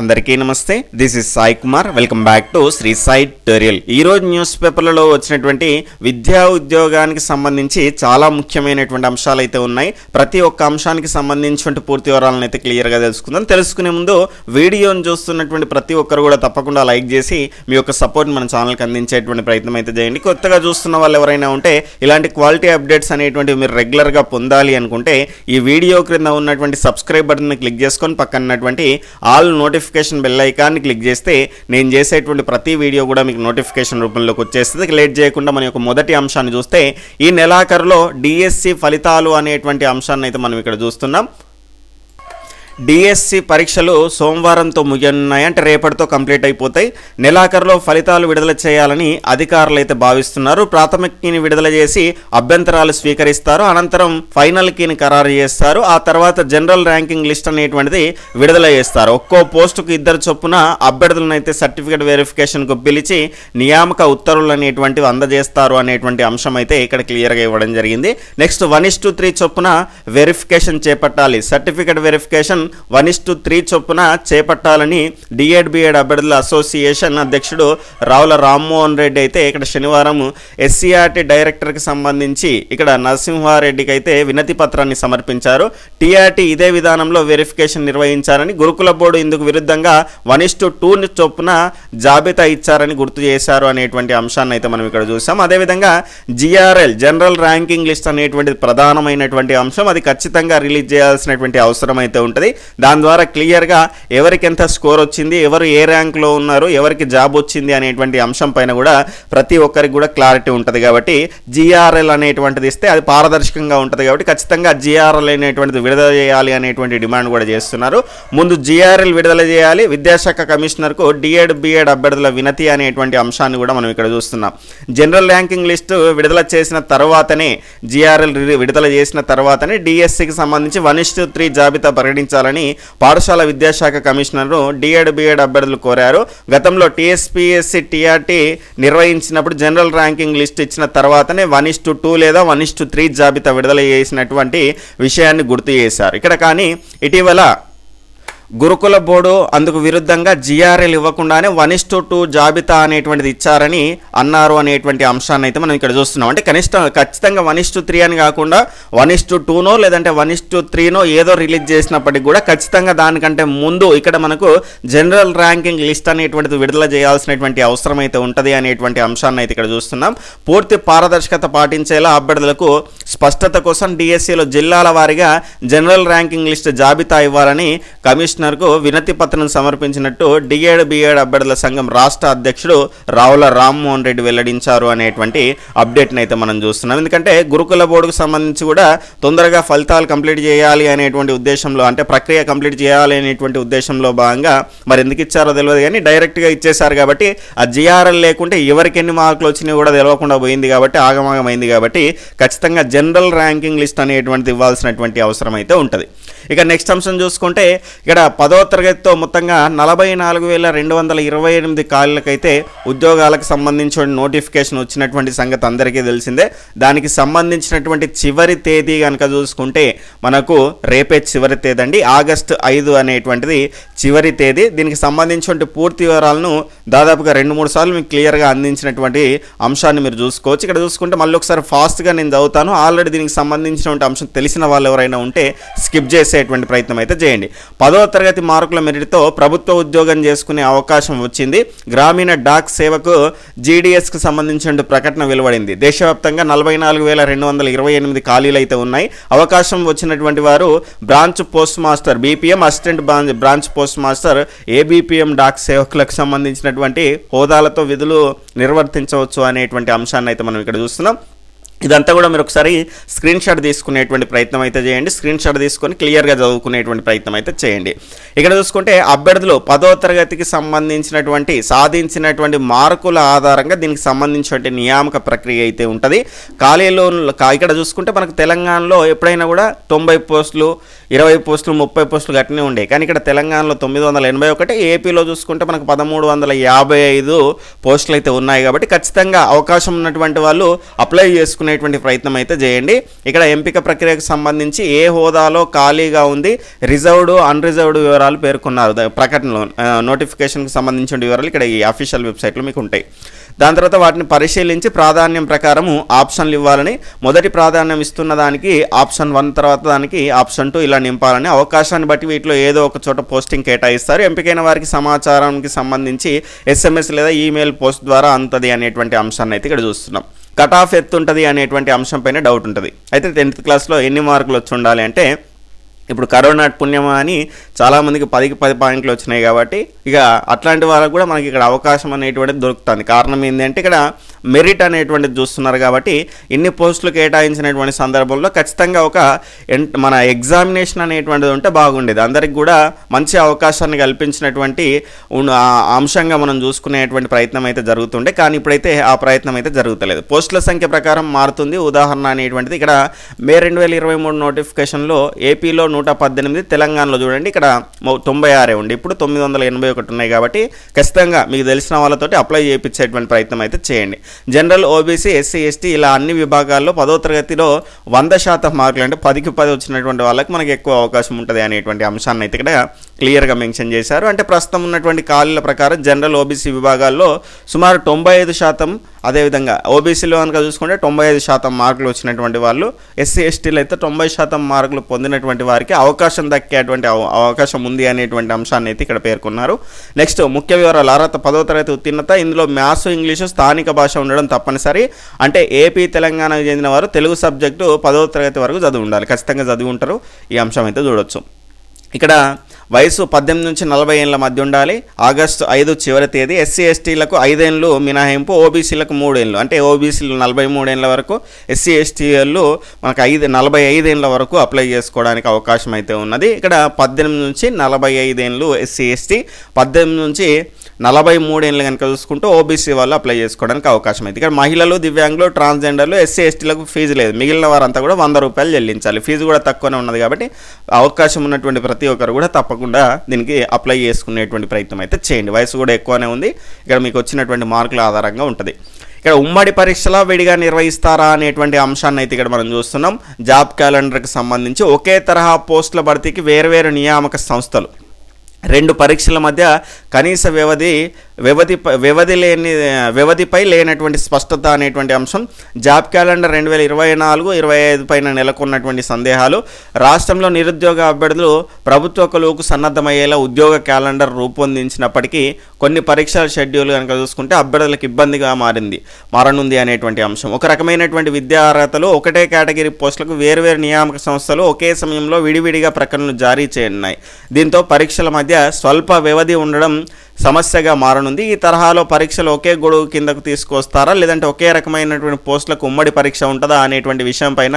అందరికీ నమస్తే. This is Sai Kumar welcome back to Shri Sai tutorial ఈ రోజు న్యూస్ పేపర్లలో వచ్చినటువంటి విద్యా ఉద్యోగానికి సంబంధించి చాలా ముఖ్యమైనటువంటి అంశాలు అయితే ఉన్నాయి. ప్రతి ఒక్క అంశానికి సంబంధించినటువంటి పూర్తి వివరాలను అయితే క్లియర్గా తెలుసుకుందాం. తెలుసుకునే ముందు వీడియోను చూస్తున్నటువంటి ప్రతి ఒక్కరు కూడా తప్పకుండా లైక్ చేసి మీ యొక్క సపోర్ట్ మన ఛానల్కి అందించేటువంటి ప్రయత్నం అయితే చేయండి. కొత్తగా చూస్తున్న వాళ్ళు ఎవరైనా ఉంటే ఇలాంటి క్వాలిటీ అప్డేట్స్ అనేటువంటివి మీరు రెగ్యులర్గా పొందాలి అనుకుంటే ఈ వీడియో క్రింద ఉన్నటువంటి సబ్స్క్రైబ్ బటన్ని క్లిక్ చేసుకొని పక్కన ఆల్ నోటిఫికేషన్ బెల్ ఐకాన్ని క్లిక్ చేస్తే నేను చేసేటువంటి ప్రతి వీడియో కూడా మీకు నోటిఫికేషన్ రూపంలోకి వచ్చేస్తుంది. లేట్ చేయకుండా మన యొక్క మొదటి అంశాన్ని చూస్తే ఈ నెలాఖరులో డిఎస్సి ఫలితాలు అనేటువంటి అంశాన్ని అయితే మనం ఇక్కడ చూస్తున్నాం. డిఎస్సి పరీక్షలు సోమవారంతో ముగియనున్నాయి అంటే రేపటితో కంప్లీట్ అయిపోతాయి. నెలాఖరులో ఫలితాలు విడుదల చేయాలని అధికారులు అయితే భావిస్తున్నారు. ప్రాథమిక కీని విడుదల చేసి అభ్యంతరాలు స్వీకరిస్తారు. అనంతరం ఫైనల్ కీని ఖరారు చేస్తారు. ఆ తర్వాత జనరల్ ర్యాంకింగ్ లిస్ట్ అనేటువంటిది విడుదల చేస్తారు. ఒక్కో పోస్టుకు ఇద్దరు చొప్పున అభ్యర్థులను అయితే సర్టిఫికేట్ వెరిఫికేషన్కు పిలిచి నియామక ఉత్తర్వులు అనేటువంటివి అందజేస్తారు అనేటువంటి అంశం అయితే ఇక్కడ క్లియర్గా ఇవ్వడం జరిగింది. Next one is to three చొప్పున వెరిఫికేషన్ చేపట్టాలి. Certificate verification one is to three చొప్పున చేపట్టాలని డిఎడ్ బిఎడ్ అభ్యర్థుల అసోసియేషన్ అధ్యక్షుడు రావుల రామ్మోహన్ రెడ్డి అయితే ఇక్కడ శనివారం ఎస్సీఆర్టీ డైరెక్టర్కి సంబంధించి ఇక్కడ నరసింహారెడ్డికి అయితే వినతి పత్రాన్ని సమర్పించారు. టీఆర్టీ ఇదే విధానంలో వెరిఫికేషన్ నిర్వహించారని గురుకుల బోర్డు ఇందుకు విరుద్ధంగా వన్ ఇస్టు టూ చొప్పున జాబితా ఇచ్చారని గుర్తు చేశారు అనేటువంటి అంశాన్ని అయితే మనం ఇక్కడ చూసాం. అదేవిధంగా జిఆర్ఎల్ జనరల్ ర్యాంకింగ్ లిస్ట్ అనేటువంటిది ప్రధానమైనటువంటి అంశం. అది ఖచ్చితంగా రిలీజ్ చేయాల్సినటువంటి అవసరం అయితే ఉంటుంది. దాని ద్వారా క్లియర్గా ఎవరికి ఎంత స్కోర్ వచ్చింది ఎవరు ఏ ర్యాంక్లో ఉన్నారు ఎవరికి జాబ్ వచ్చింది అనేటువంటి అంశం పైన కూడా ప్రతి ఒక్కరికి కూడా క్లారిటీ ఉంటుంది కాబట్టి జిఆర్ఎల్ అనేటువంటిది ఇస్తే అది పారదర్శకంగా ఉంటుంది కాబట్టి ఖచ్చితంగా జిఆర్ఎల్ అనేటువంటిది విడుదల చేయాలి అనేటువంటి డిమాండ్ కూడా చేస్తున్నారు. ముందు జిఆర్ఎల్ విడుదల చేయాలి విద్యాశాఖ కమిషనర్కు డిఎడ్ బిఎడ్ అభ్యర్థుల వినతి అనేటువంటి అంశాన్ని కూడా మనం ఇక్కడ చూస్తున్నాం. జనరల్ ర్యాంకింగ్ లిస్టు విడుదల చేసిన తర్వాతనే జిఆర్ఎల్ విడుదల చేసిన తర్వాతనే డిఎస్సికి సంబంధించి వన్ ఇస్ త్రీ జాబితా ప్రకటించాలని పాఠశాల విద్యాశాఖ కమిషనర్ డిఎడ్ బిఎడ్ అభ్యర్థులు కోరారు. గతంలో టీఎస్పీఎస్సీ టీఆర్టీ నిర్వహించినప్పుడు జనరల్ ర్యాంకింగ్ లిస్ట్ ఇచ్చిన తర్వాతనే వన్ ఇస్ టు టూ లేదా వన్ ఇస్ టు త్రీ జాబితా విడుదల చేసినటువంటి విషయాన్ని గుర్తు చేశారు. ఇక్కడ కానీ ఇటీవల గురుకుల బోర్డు అందుకు విరుద్ధంగా జిఆర్ఎల్ ఇవ్వకుండానే వన్ ఇస్ టు టూ జాబితా అనేటువంటిది ఇచ్చారని అన్నారు అనేటువంటి అంశాన్ని అయితే మనం ఇక్కడ చూస్తున్నాం. అంటే కనిష్టం ఖచ్చితంగా వన్ ఇస్ టు త్రీ అని కాకుండా వన్ ఇస్ టు టూనో లేదంటే వన్ ఇస్ టు త్రీనో ఏదో రిలీజ్ చేసినప్పటికీ కూడా ఖచ్చితంగా దానికంటే ముందు ఇక్కడ మనకు జనరల్ ర్యాంకింగ్ లిస్ట్ అనేటువంటిది విడుదల చేయాల్సినటువంటి అవసరం అయితే ఉంటుంది అనేటువంటి అంశాన్ని అయితే ఇక్కడ చూస్తున్నాం. పూర్తి పారదర్శకత పాటించేలా అభ్యర్థులకు స్పష్టత కోసం డిఎస్సిలో జిల్లాల వారీగా జనరల్ ర్యాంకింగ్ లిస్ట్ జాబితా ఇవ్వాలని కమిషన్ కమిషనర్కు వినతి పత్రం సమర్పించినట్టు డిఎడ్ బిఏడ్ అభ్యర్థుల సంఘం రాష్ట్ర అధ్యక్షుడు రావుల రామ్మోహన్ రెడ్డి వెల్లడించారు అనేటువంటి అప్డేట్ని అయితే మనం చూస్తున్నాం. ఎందుకంటే గురుకుల బోర్డుకు సంబంధించి కూడా తొందరగా ఫలితాలు కంప్లీట్ చేయాలి అనేటువంటి ఉద్దేశంలో అంటే ప్రక్రియ కంప్లీట్ చేయాలి అనేటువంటి ఉద్దేశంలో భాగంగా మరి ఎందుకు ఇచ్చారో తెలియదు కానీ డైరెక్ట్గా ఇచ్చేశారు కాబట్టి ఆ జిఆర్ఎల్ లేకుంటే ఎవరికి ఎన్ని మార్కులు వచ్చినాయి కూడా తెలియకుండా పోయింది కాబట్టి ఆగమాగమైంది కాబట్టి ఖచ్చితంగా జనరల్ ర్యాంకింగ్ లిస్ట్ అనేటువంటిది ఇవ్వాల్సినటువంటి అవసరం అయితే ఉంటుంది. ఇక నెక్స్ట్ అంశం చూసుకుంటే ఇక్కడ పదో తరగతితో మొత్తంగా నలభై నాలుగు వేల రెండు వందల ఇరవై ఎనిమిది ఖాళీలకైతే ఉద్యోగాలకు సంబంధించిన నోటిఫికేషన్ వచ్చినటువంటి సంగతి అందరికీ తెలిసిందే. దానికి సంబంధించినటువంటి చివరి తేదీ కనుక చూసుకుంటే మనకు రేపే చివరి తేదీ అండి ఆగస్టు ఐదు అనేటువంటిది చివరి తేదీ. దీనికి సంబంధించినటువంటి పూర్తి వివరాలను దాదాపుగా రెండు మూడు సార్లు మీకు క్లియర్గా అందించినటువంటి అంశాన్ని మీరు చూసుకోవచ్చు. ఇక్కడ చూసుకుంటే మళ్ళీ ఒకసారి ఫాస్ట్గా నేను చదువుతాను. ఆల్రెడీ దీనికి సంబంధించినటువంటి అంశం తెలిసిన వాళ్ళు ఎవరైనా ఉంటే స్కిప్ చేసేటువంటి ప్రయత్నం అయితే చేయండి. పదో తరగతి మార్కుల మెరిట్తో ప్రభుత్వ ఉద్యోగం చేసుకునే అవకాశం వచ్చింది. గ్రామీణ డాక్ సేవకు జీడీఎస్కు సంబంధించిన ప్రకటన వెలువడింది. దేశవ్యాప్తంగా నలభై నాలుగు వేల రెండు వందల ఇరవై ఎనిమిది ఖాళీలు అయితే ఉన్నాయి. అవకాశం వచ్చినటువంటి వారు branch post master BPM assistant branch post master ABPM dock సేవకులకు సంబంధించినటువంటి హోదాలతో విధులు నిర్వర్తించవచ్చు అనేటువంటి అంశాన్ని అయితే మనం ఇక్కడ చూస్తున్నాం. ఇదంతా కూడా మీరు ఒకసారి స్క్రీన్ షాట్ తీసుకునేటువంటి ప్రయత్నం అయితే చేయండి. స్క్రీన్ షాట్ తీసుకొని క్లియర్గా చదువుకునేటువంటి ప్రయత్నం అయితే చేయండి. ఇక్కడ చూసుకుంటే అభ్యర్థులు పదో తరగతికి సంబంధించినటువంటి సాధించినటువంటి మార్కుల ఆధారంగా దీనికి సంబంధించినటువంటి నియామక ప్రక్రియ అయితే ఉంటుంది. ఖాళీలో ఇక్కడ చూసుకుంటే మనకు తెలంగాణలో ఎప్పుడైనా కూడా తొంభై పోస్టులు ఇరవై పోస్టులు ముప్పై పోస్టులు గట్టినే ఉండే. కానీ ఇక్కడ తెలంగాణలో తొమ్మిది వందల ఎనభై ఒకటి ఏపీలో చూసుకుంటే మనకు పదమూడు వందల యాభై ఐదు పోస్టులు అయితే ఉన్నాయి కాబట్టి ఖచ్చితంగా అవకాశం ఉన్నటువంటి వాళ్ళు అప్లై చేసుకుని చేసుకునేటువంటి ప్రయత్నం అయితే చేయండి. ఇక్కడ ఎంపిక ప్రక్రియకు సంబంధించి ఏ హోదాలో ఖాళీగా ఉంది రిజర్వ్డ్ అన్రిజర్వ్డ్ వివరాలు పేర్కొన్నారు. ప్రకటనలో నోటిఫికేషన్కి సంబంధించిన వివరాలు ఇక్కడ ఈ అఫీషియల్ వెబ్సైట్లో మీకు ఉంటాయి. దాని తర్వాత వాటిని పరిశీలించి ప్రాధాన్యం ప్రకారము ఆప్షన్లు ఇవ్వాలని మొదటి ప్రాధాన్యం ఇస్తున్న దానికి ఆప్షన్ వన్ తర్వాత దానికి ఆప్షన్ టూ ఇలా నింపాలని అవకాశాన్ని బట్టి వీటిలో ఏదో ఒక చోట పోస్టింగ్ కేటాయిస్తారు. ఎంపికైన వారికి సమాచారానికి సంబంధించి ఎస్ఎంఎస్ లేదా ఈమెయిల్ పోస్ట్ ద్వారా అంతది అనేటువంటి అంశాన్ని అయితే ఇక్కడ చూస్తున్నాం. కట్ ఆఫ్ ఎత్తు ఉంటుంది అనేటువంటి అంశం పైన డౌట్ ఉంటుంది. అయితే టెన్త్ క్లాస్లో ఎన్ని మార్కులు వచ్చి ఉండాలి అంటే ఇప్పుడు కరోనా పుణ్యమా అని చాలామందికి పదికి పది పాయింట్లు వచ్చినాయి కాబట్టి ఇక అట్లాంటి వాళ్ళకు కూడా మనకి ఇక్కడ అవకాశం అనేటువంటిది దొరుకుతుంది. కారణం ఏంటంటే ఇక్కడ మెరిట్ అనేటువంటిది చూస్తున్నారు కాబట్టి ఇన్ని పోస్టులు కేటాయించినటువంటి సందర్భంలో ఖచ్చితంగా ఒక ఎన్- మన ఎగ్జామినేషన్ అనేటువంటిది ఉంటే బాగుండేది. అందరికి కూడా మంచి అవకాశాన్ని కల్పించినటువంటి ఉన్న- అంశంగా మనం చూసుకునేటువంటి ప్రయత్నం అయితే జరుగుతుండే. కానీ ఇప్పుడైతే ఆ ప్రయత్నం అయితే జరుగుతలేదు. పోస్టుల సంఖ్య ప్రకారం మారుతుంది. ఉదాహరణ అనేటువంటిది ఇక్కడ మే రెండు వేల ఇరవై మూడు నోటిఫికేషన్లో ఏపీలో నూట పద్దెనిమిది తెలంగాణలో చూడండి ఇక్కడ తొంభై ఆరే ఉండి. ఇప్పుడు తొమ్మిది వందల ఎనభై ఒకటి ఉన్నాయి కాబట్టి ఖచ్చితంగా మీకు తెలిసిన వాళ్ళతోటి అప్లై చేయించేటువంటి ప్రయత్నం అయితే చేయండి. జనరల్ ఓబీసీ ఎస్సీ ఎస్టీ ఇలా అన్ని విభాగాల్లో పదో తరగతిలో వంద శాతం మార్కులు అంటే పదికి పది వచ్చినటువంటి వాళ్ళకి మనకి ఎక్కువ అవకాశం ఉంటుంది అనేటువంటి అంశాన్ని అయితే ఇక్కడ క్లియర్గా మెన్షన్ చేశారు. అంటే ప్రస్తుతం ఉన్నటువంటి ఖాళీల ప్రకారం జనరల్ ఓబీసీ విభాగాల్లో సుమారు తొంభై ఐదు శాతం అదేవిధంగా ఓబీసీలో కనుక చూసుకుంటే తొంభై ఐదు శాతం మార్కులు వచ్చినటువంటి వాళ్ళు ఎస్సీ ఎస్టీలు అయితే తొంభై శాతం మార్కులు పొందినటువంటి వారికి అవకాశం దక్కేటువంటి అవ- అవకాశం ఉంది అనేటువంటి అంశాన్ని అయితే ఇక్కడ పేర్కొన్నారు. నెక్స్ట్ ముఖ్య వివరాలు అర్హత పదో తరగతి ఉత్తీర్ణత ఇందులో మ్యాథ్స్ ఇంగ్లీషు స్థానిక భాష ఉండడం తప్పనిసరి. అంటే ఏపీ తెలంగాణకు చెందిన వారు తెలుగు సబ్జెక్టు పదో తరగతి వరకు చదివి ఉండాలి ఖచ్చితంగా చదివి ఉంటారు. ఈ అంశం అయితే చూడొచ్చు. ఇక్కడ వయసు పద్దెనిమిది నుంచి నలభై ఏళ్ళ మధ్య ఉండాలి. ఆగస్టు ఐదు చివరి తేదీ ఎస్సీ ఎస్టీలకు ఐదేళ్ళు మినహాయింపు ఓబీసీలకు మూడేళ్ళు అంటే ఓబీసీలు నలభై మూడేళ్ళ వరకు ఎస్సీ ఎస్టీలు మనకు ఐదు నలభై ఐదేళ్ళ వరకు అప్లై చేసుకోవడానికి అవకాశం అయితే ఉన్నది. ఇక్కడ పద్దెనిమిది నుంచి నలభై ఐదేళ్ళు ఎస్సీ ఎస్టీ పద్దెనిమిది నుంచి నలభై మూడేళ్ళు కనుక చూసుకుంటే ఓబీసీ వాళ్ళు అప్లై చేసుకోవడానికి అవకాశం అయితే ఇక్కడ మహిళలు దివ్యాంగులు ట్రాన్స్జెండర్లు ఎస్సీ ఎస్టీలకు ఫీజు లేదు. మిగిలిన వారంతా కూడా వంద రూపాయలు చెల్లించాలి. ఫీజు కూడా తక్కువనే ఉన్నది కాబట్టి అవకాశం ఉన్నటువంటి ప్రతి ఒక్కరు కూడా తప్పకుండా దీనికి అప్లై చేసుకునేటువంటి ప్రయత్నం అయితే చేయండి. వయసు కూడా ఎక్కువనే ఉంది. ఇక్కడ మీకు వచ్చినటువంటి మార్కుల ఆధారంగా ఉంటుంది. ఇక్కడ ఉమ్మడి పరీక్షల విడిగా నిర్వహిస్తారా అనేటువంటి అంశాన్ని అయితే ఇక్కడ మనం చూస్తున్నాం. జాబ్ క్యాలెండర్కి సంబంధించి ఒకే తరహా పోస్టుల భర్తీకి వేరువేరు నియామక సంస్థలు రెండు పరీక్షల మధ్య కనీస వ్యవధి వ్యవధి వ్యవధి లేని వ్యవధిపై లేనటువంటి స్పష్టత అనేటువంటి అంశం జాబ్ క్యాలెండర్ రెండు వేల ఇరవై నాలుగు ఇరవై ఐదు పైన నెలకొన్నటువంటి సందేహాలు రాష్ట్రంలో నిరుద్యోగ అభ్యర్థులు ప్రభుత్వ కొలువుకు సన్నద్ధమయ్యేలా ఉద్యోగ క్యాలెండర్ రూపొందించినప్పటికీ కొన్ని పరీక్షల షెడ్యూల్ కనుక చూసుకుంటే అభ్యర్థులకు ఇబ్బందిగా మారింది మారనుంది అనేటువంటి అంశం. ఒక రకమైనటువంటి విద్యా అర్హతలు ఒకటే కేటగిరీ పోస్టులకు వేరువేరు నియామక సంస్థలు ఒకే సమయంలో విడివిడిగా ప్రకటనలు జారీ చేయనున్నాయి. దీంతో పరీక్షల మధ్య స్వల్ప వ్యవధి ఉండడం సమస్యగా మారనుంది. ఈ తరహాలో పరీక్షలు ఒకే గొడుగు కిందకు తీసుకొస్తారా? లేదంటే ఒకే రకమైనటువంటి పోస్టులకు ఉమ్మడి పరీక్ష ఉంటుందా అనేటువంటి విషయం పైన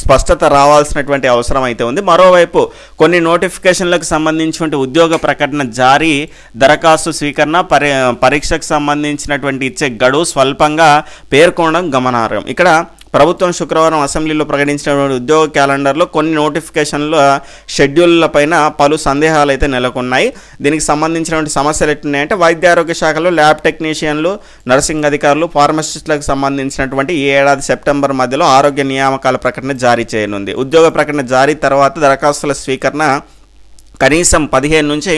స్పష్టత రావాల్సినటువంటి అవసరం అయితే ఉంది. మరోవైపు కొన్ని నోటిఫికేషన్లకు సంబంధించినటువంటి ఉద్యోగ ప్రకటన జారీ దరఖాస్తు స్వీకరణ పరి పరీక్షకు సంబంధించినటువంటి ఇచ్చే గడువు స్వల్పంగా పేర్కొనడం గమనార్హం. ఇక్కడ ప్రభుత్వం శుక్రవారం అసెంబ్లీలో ప్రకటించినటువంటి ఉద్యోగ క్యాలెండర్లో కొన్ని నోటిఫికేషన్ల షెడ్యూల్ల పైన పలు సందేహాలు అయితే నెలకొన్నాయి. దీనికి సంబంధించినటువంటి సమస్యలు ఎట్టున్నాయంటే వైద్య ఆరోగ్య శాఖలో ల్యాబ్ టెక్నీషియన్లు నర్సింగ్ అధికారులు ఫార్మసిస్టులకు సంబంధించినటువంటి ఈ ఏడాది సెప్టెంబర్ మధ్యలో ఆరోగ్య నియామకాల ప్రకటన జారీ చేయనుంది. ఉద్యోగ ప్రకటన జారీ తర్వాత దరఖాస్తుల స్వీకరణ కనీసం పదిహేను నుంచి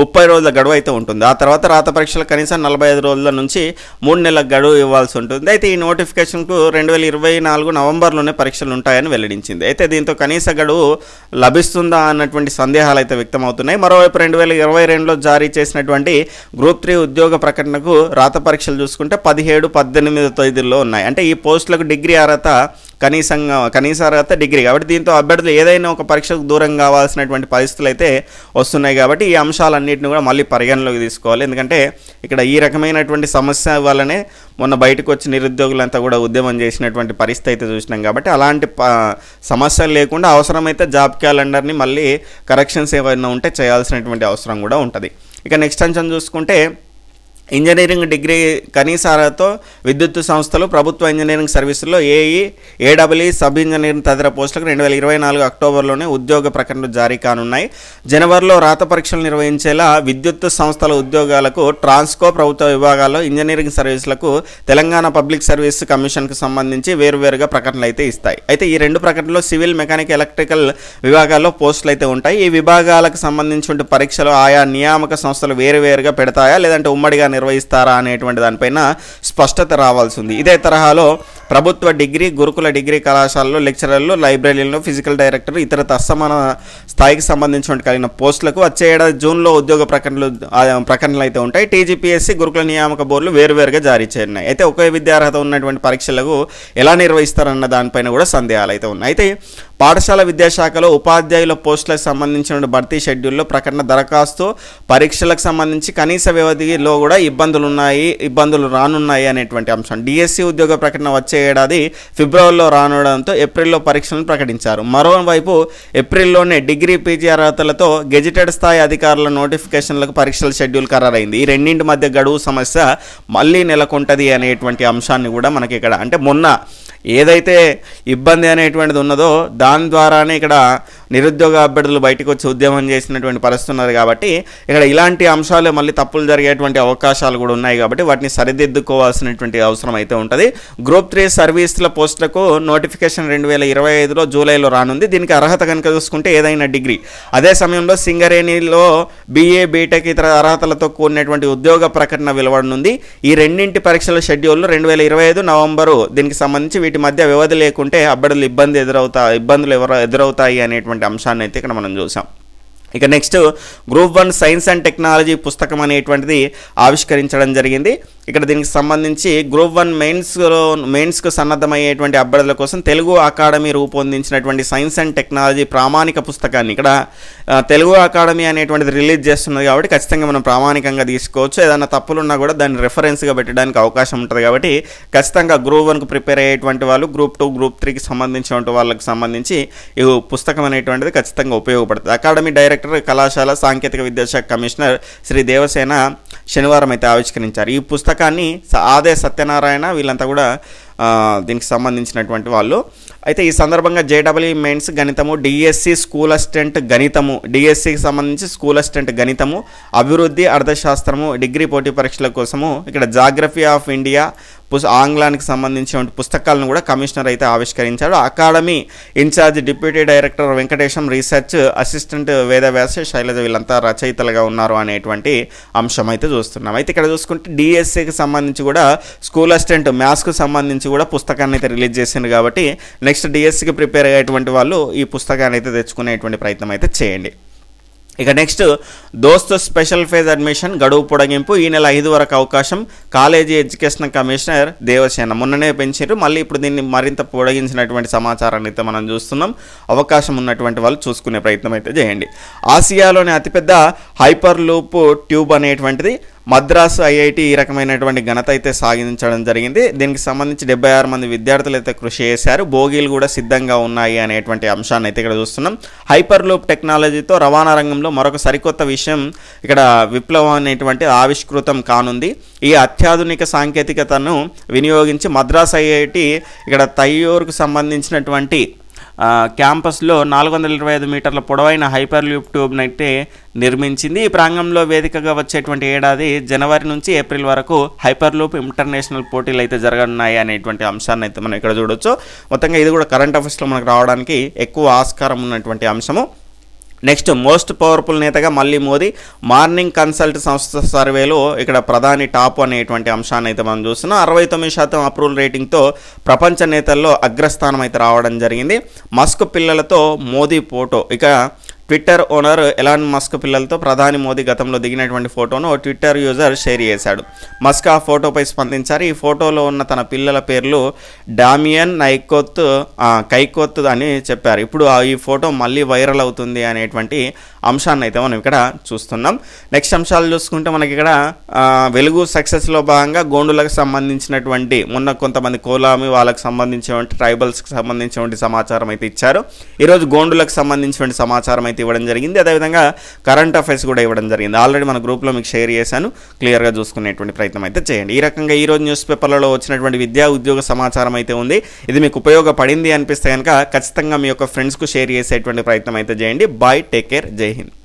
ముప్పై రోజుల గడువు అయితే ఉంటుంది. ఆ తర్వాత రాత పరీక్షలు కనీసం నలభై ఐదు రోజుల నుంచి మూడు నెలల గడువు ఇవ్వాల్సి ఉంటుంది. అయితే ఈ నోటిఫికేషన్కు రెండు వేల ఇరవై నాలుగు నవంబర్లోనే పరీక్షలు ఉంటాయని వెల్లడించింది. అయితే దీంతో కనీస గడువు లభిస్తుందా అన్నటువంటి సందేహాలు అయితే వ్యక్తమవుతున్నాయి. మరోవైపు రెండు వేల ఇరవై రెండులో జారీ చేసినటువంటి గ్రూప్ త్రీ ఉద్యోగ ప్రకటనకు రాత పరీక్షలు చూసుకుంటే పదిహేడు పద్దెనిమిది తేదీల్లో ఉన్నాయి. అంటే ఈ పోస్టులకు డిగ్రీ అర్హత కనీసంగా కనీస అర్హత డిగ్రీ. కాబట్టి దీంతో అభ్యర్థులు ఏదైనా ఒక పరీక్షకు దూరం కావాల్సినటువంటి పరిస్థితులు అయితే వస్తున్నాయి కాబట్టి ఈ అంశాలన్నింటిని కూడా మళ్ళీ పరిగణలోకి తీసుకోవాలి. ఎందుకంటే ఇక్కడ ఈ రకమైనటువంటి సమస్య వల్లనే మొన్న బయటకు వచ్చి నిరుద్యోగులంతా కూడా ఉద్యమం చేసినటువంటి పరిస్థితి అయితే చూసినాం కాబట్టి అలాంటి సమస్యలు లేకుండా అవసరమైతే జాబ్ క్యాలెండర్ని మళ్ళీ కరెక్షన్స్ ఏమైనా ఉంటే చేయాల్సినటువంటి అవసరం కూడా ఉంటుంది. ఇక నెక్స్ట్ అంశం చూసుకుంటే ఇంజనీరింగ్ డిగ్రీ కనీస అర్హతతో విద్యుత్ సంస్థలు ప్రభుత్వ ఇంజనీరింగ్ సర్వీసుల్లో ఏఈ ఏడబ్ల్యూ సబ్ ఇంజనీరింగ్ తదితర పోస్టులకు రెండు వేల ఇరవై నాలుగు అక్టోబర్లోనే ఉద్యోగ ప్రకటనలు జారీ కానున్నాయి. జనవరిలో రాత పరీక్షలు నిర్వహించేలా విద్యుత్ సంస్థల ఉద్యోగాలకు ట్రాన్స్కో ప్రభుత్వ విభాగాల్లో ఇంజనీరింగ్ సర్వీసులకు తెలంగాణ పబ్లిక్ సర్వీస్ కమిషన్కు సంబంధించి వేరువేరుగా ప్రకటనలు అయితే ఇస్తాయి. అయితే ఈ రెండు ప్రకటనలో సివిల్ మెకానిక్ ఎలక్ట్రికల్ విభాగాల్లో పోస్టులు అయితే ఉంటాయి. ఈ విభాగాలకు సంబంధించిన పరీక్షలు ఆయా నియామక సంస్థలు వేరువేరుగా పెడతాయా? లేదంటే ఉమ్మడిగా నిర్వహిస్తారా అనేటువంటి దానిపైన స్పష్టత రావాల్సి ఉంది ఇదే తరహాలో ప్రభుత్వ డిగ్రీ గురుకుల డిగ్రీ కళాశాలలో లెక్చరర్లు లైబ్రరీలను ఫిజికల్ డైరెక్టర్ ఇతర తత్సమాన స్థాయికి సంబంధించినటువంటి కలిగిన పోస్టులకు వచ్చే ఏడాది జూన్లో ఉద్యోగ ప్రకటనలు ప్రకటనలు అయితే ఉంటాయి. టీజీపీఎస్సీ గురుకుల నియామక బోర్డులు వేరువేరుగా జారీ చేయనున్నాయి అయితే ఒకే విద్యార్హత ఉన్నటువంటి పరీక్షలకు ఎలా నిర్వహిస్తారన్న దానిపైన కూడా సందేహాలు అయితే ఉన్నాయి. అయితే పాఠశాల విద్యాశాఖలో ఉపాధ్యాయుల పోస్టులకు సంబంధించిన భర్తీ షెడ్యూల్లో ప్రకటన దరఖాస్తు పరీక్షలకు సంబంధించి కనీస వ్యవధిలో కూడా ఇబ్బందులు ఉన్నాయి ఇబ్బందులు రానున్నాయి అనేటువంటి అంశం. డిఎస్సి ఉద్యోగ ప్రకటన వచ్చే ఏడాది ఫిబ్రవరిలో రానుండడంతో ఏప్రిల్లో పరీక్షలను ప్రకటించారు. మరోవైపు ఏప్రిల్లోనే డిగ్రీ పీజీ అర్హతలతో గెజిటెడ్ స్థాయి అధికారుల నోటిఫికేషన్లకు పరీక్షల షెడ్యూల్ ఖరారైంది. ఈ రెండింటి మధ్య గడువు సమస్య మళ్ళీ నెలకొంటది అనేటువంటి అంశాన్ని కూడా మనకి ఇక్కడ అంటే మొన్న ఏదైతే ఇబ్బంది అనేటువంటిది ఉన్నదో దాని ద్వారానే ఇక్కడ నిరుద్యోగ అభ్యర్థులు బయటకు వచ్చి ఉద్యమం చేసినటువంటి పరిస్థితి ఉన్నది కాబట్టి ఇక్కడ ఇలాంటి అంశాలు మళ్ళీ తప్పులు జరిగేటువంటి అవకాశాలు కూడా ఉన్నాయి కాబట్టి వాటిని సరిదిద్దుకోవాల్సినటువంటి అవసరం అయితే ఉంటుంది. గ్రూప్ త్రీ సర్వీసుల పోస్టులకు నోటిఫికేషన్ రెండు వేల ఇరవై ఐదులో జూలైలో రానుంది. దీనికి అర్హత కనుక చూసుకుంటే ఏదైనా డిగ్రీ. అదే సమయంలో సింగరేణిలో బీఏ బీటెక్ ఇతర అర్హతలతో కూడినటువంటి ఉద్యోగ ప్రకటన వెలువడనుంది. ఈ రెండింటి పరీక్షల షెడ్యూల్ రెండు వేల ఇరవై ఐదు నవంబరు దీనికి సంబంధించి వీటి మధ్య వ్యవధి లేకుంటే అభ్యర్థులు ఇబ్బంది ఎదురవుతా ఇబ్బందులు ఎవరు ఎదురవుతాయి అనేటువంటి అంశాన్ని అయితే ఇక్కడ మనం చూసాం. ఇక next group one science and technology పుస్తకం అనేటువంటిది ఆవిష్కరించడం జరిగింది. ఇక్కడ దీనికి సంబంధించి గ్రూప్ వన్ మెయిన్స్లో మెయిన్స్కు సన్నద్ధమయ్యేటువంటి అభ్యర్థుల కోసం తెలుగు అకాడమీ రూపొందించినటువంటి సైన్స్ అండ్ టెక్నాలజీ ప్రామాణిక పుస్తకాన్ని ఇక్కడ తెలుగు అకాడమీ అనేటువంటిది రిలీజ్ చేస్తున్నది కాబట్టి ఖచ్చితంగా మనం ప్రామాణికంగా తీసుకోవచ్చు. ఏదైనా తప్పులున్నా కూడా దాన్ని రెఫరెన్స్గా పెట్టడానికి అవకాశం ఉంటుంది కాబట్టి ఖచ్చితంగా గ్రూప్ వన్కు ప్రిపేర్ అయ్యేటువంటి వాళ్ళు గ్రూప్ టూ గ్రూప్ త్రీకి సంబంధించినటువంటి వాళ్ళకి సంబంధించి ఈ పుస్తకం అనేటువంటిది ఖచ్చితంగా ఉపయోగపడుతుంది. అకాడమీ డైరెక్ట్ డైరెక్టర్ కళాశాల సాంకేతిక విద్యాశాఖ కమిషనర్ శ్రీ దేవసేన శనివారం అయితే ఆవిష్కరించారు. ఈ పుస్తకాన్ని ఆదే సత్యనారాయణ వీళ్ళంతా కూడా దీనికి సంబంధించినటువంటి వాళ్ళు అయితే ఈ సందర్భంగా జేడబ్ల్యూ మెయిన్స్ గణితము డిఎస్సి స్కూల్ అసిస్టెంట్ గణితము డిఎస్సికి సంబంధించి స్కూల్ అసిస్టెంట్ గణితము అభివృద్ధి అర్థశాస్త్రము డిగ్రీ పోటీ పరీక్షల కోసము ఇక్కడ జాగ్రఫీ ఆఫ్ ఇండియా పుస్ ఆంగ్లానికి సంబంధించిన పుస్తకాలను కూడా కమిషనర్ అయితే ఆవిష్కరించాడు academy incharge deputy director Venkatesham research assistant Vedavyasa Shailaja వీళ్ళంతా రచయితలుగా ఉన్నారు అనేటువంటి అంశం అయితే చూస్తున్నాం. అయితే ఇక్కడ చూసుకుంటే డిఎస్సికి సంబంధించి కూడా స్కూల్ అసిస్టెంట్ మ్యాథ్స్కు సంబంధించి కూడా పుస్తకాన్ని అయితే రిలీజ్ చేసింది కాబట్టి నెక్స్ట్ డిఎస్సికి ప్రిపేర్ అయ్యేటువంటి వాళ్ళు ఈ పుస్తకాన్ని అయితే తెచ్చుకునేటువంటి ప్రయత్నం అయితే చేయండి. ఇక నెక్స్ట్ దోస్త్ స్పెషల్ ఫేజ్ అడ్మిషన్ గడువు పొడిగింపు ఈ నెల ఐదు వరకు అవకాశం కాలేజీ ఎడ్యుకేషన్ కమిషనర్ దేవసేన మొన్ననే పెంచారు మళ్ళీ ఇప్పుడు దీన్ని మరింత పొడిగించినటువంటి సమాచారాన్ని అయితే మనం చూస్తున్నాం. అవకాశం ఉన్నటువంటి వాళ్ళు చూసుకునే ప్రయత్నం అయితే చేయండి. ఆసియాలోని అతిపెద్ద హైపర్ లూప్ ట్యూబ్ అనేటువంటిది మద్రాసు ఐఐటి ఈ రకమైనటువంటి ఘనత అయితే సాగించడం జరిగింది. దీనికి సంబంధించి డెబ్బై ఆరు మంది విద్యార్థులు అయితే కృషి చేశారు. బోగీలు కూడా సిద్ధంగా ఉన్నాయి అనేటువంటి అంశాన్ని అయితే ఇక్కడ చూస్తున్నాం. హైపర్ లూప్ టెక్నాలజీతో రవాణా రంగంలో మరొక సరికొత్త విషయం ఇక్కడ విప్లవం అనేటువంటి ఆవిష్కృతం కానుంది. ఈ అత్యాధునిక సాంకేతికతను వినియోగించి మద్రాస్ ఐఐటి ఇక్కడ తయ్యూరుకు సంబంధించినటువంటి క్యాంపస్లో నాలుగు వందల ఇరవై ఐదు మీటర్ల పొడవైన హైపర్ లూప్ ట్యూబ్ని అయితే నిర్మించింది. ఈ ప్రాంగంలో వేదికగా వచ్చేటువంటి ఏడాది జనవరి నుంచి ఏప్రిల్ వరకు హైపర్ లూప్ ఇంటర్నేషనల్ పోటీలు అయితే జరగనున్నాయి అనేటువంటి అంశాన్ని అయితే మనం ఇక్కడ చూడొచ్చు. మొత్తంగా ఇది కూడా కరెంట్ అఫైర్స్లో మనకు రావడానికి ఎక్కువ ఆస్కారం ఉన్నటువంటి అంశము. నెక్స్ట్ మోస్ట్ పవర్ఫుల్ నేతగా మళ్ళీ మోదీ. మార్నింగ్ కన్సల్ట్ సంస్థ సర్వేలో ఇక్కడ ప్రధాని టాప్ అనేటువంటి అంశాన్ని అయితే మనం చూస్తున్నాం. అరవై తొమ్మిది శాతం అప్రూవల్ రేటింగ్తో ప్రపంచ నేతల్లో అగ్రస్థానం అయితే రావడం జరిగింది. మస్క్ పిల్లలతో మోదీ ఫోటో. ఇక ట్విట్టర్ ఓనర్ ఎలాన్ మస్క్ పిల్లలతో ప్రధాని మోదీ గతంలో దిగినటువంటి ఫోటోను ఓ ట్విట్టర్ యూజర్ షేర్ చేశాడు. మస్క్ ఆ ఫోటోపై స్పందించారు. ఈ ఫోటోలో ఉన్న తన పిల్లల పేర్లు డామియన్ నైకోత్ కైకోత్ అని చెప్పారు. ఇప్పుడు ఆ ఈ ఫోటో మళ్ళీ వైరల్ అవుతుంది అనేటువంటి అంశాన్ని అయితే మనం ఇక్కడ చూస్తున్నాం. నెక్స్ట్ అంశాలు చూసుకుంటే మనకి ఇక్కడ వెలుగు సక్సెస్లో భాగంగా గోండులకు సంబంధించినటువంటి మొన్న కొంతమంది కోలామి వాళ్ళకి సంబంధించినటువంటి ట్రైబల్స్కి సంబంధించినటువంటి సమాచారం అయితే ఇచ్చారు. ఈరోజు గోండులకు సంబంధించినటువంటి సమాచారం అయితే ఇవ్వడం జరిగింది. అదేవిధంగా కరెంట్ అఫైర్స్ కూడా ఇవ్వడం జరిగింది. ఆల్రెడీ మన గ్రూప్లో మీకు షేర్ చేశాను. క్లియర్గా చూసుకునేటువంటి ప్రయత్నం అయితే చేయండి. ఈ రకంగా ఈరోజు న్యూస్ పేపర్లలో వచ్చినటువంటి విద్యా ఉద్యోగ సమాచారం అయితే ఉంది. ఇది మీకు ఉపయోగపడింది అనిపిస్తే కనుక ఖచ్చితంగా మీ యొక్క ఫ్రెండ్స్కు షేర్ చేసేటువంటి ప్రయత్నం అయితే చేయండి. బాయ్ టేక్ కేర్ జై Stay hin.